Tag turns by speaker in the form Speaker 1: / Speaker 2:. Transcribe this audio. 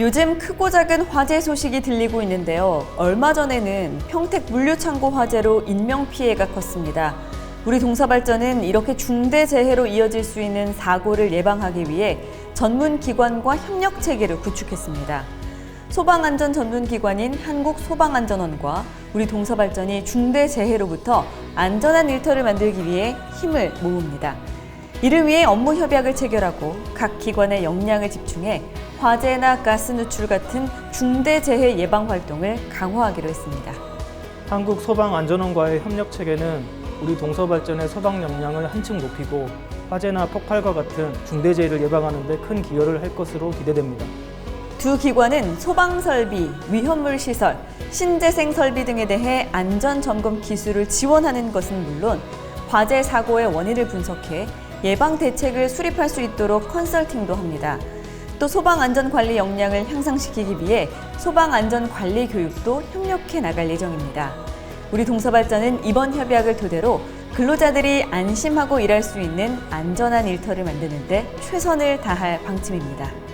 Speaker 1: 요즘 크고 작은 화재 소식이 들리고 있는데요. 얼마 전에는 평택 물류창고 화재로 인명피해가 컸습니다. 우리 동사발전은 이렇게 중대 재해로 이어질 수 있는 사고를 예방하기 위해 전문 기관과 협력 체계를 구축했습니다. 소방안전 전문 기관인 한국소방안전원과 우리 동사발전이 중대 재해로부터 안전한 일터를 만들기 위해 힘을 모읍니다. 이를 위해 업무 협약을 체결하고 각 기관의 역량을 집중해 화재나 가스 누출 같은 중대 재해 예방 활동을 강화하기로 했습니다.
Speaker 2: 한국 소방안전원과의 협력 체계는 우리 동서 발전의 소방 역량을 한층 높이고 화재나 폭발과 같은 중대 재해를 예방하는 데 큰 기여를 할 것으로 기대됩니다.
Speaker 1: 두 기관은 소방 설비, 위험물 시설, 신재생 설비 등에 대해 안전 점검 기술을 지원하는 것은 물론 화재 사고의 원인을 분석해 예방 대책을 수립할 수 있도록 컨설팅도 합니다. 또 소방 안전 관리 역량을 향상시키기 위해 소방 안전 관리 교육도 협력해 나갈 예정입니다. 우리 동서발전은 이번 협약을 토대로 근로자들이 안심하고 일할 수 있는 안전한 일터를 만드는데 최선을 다할 방침입니다.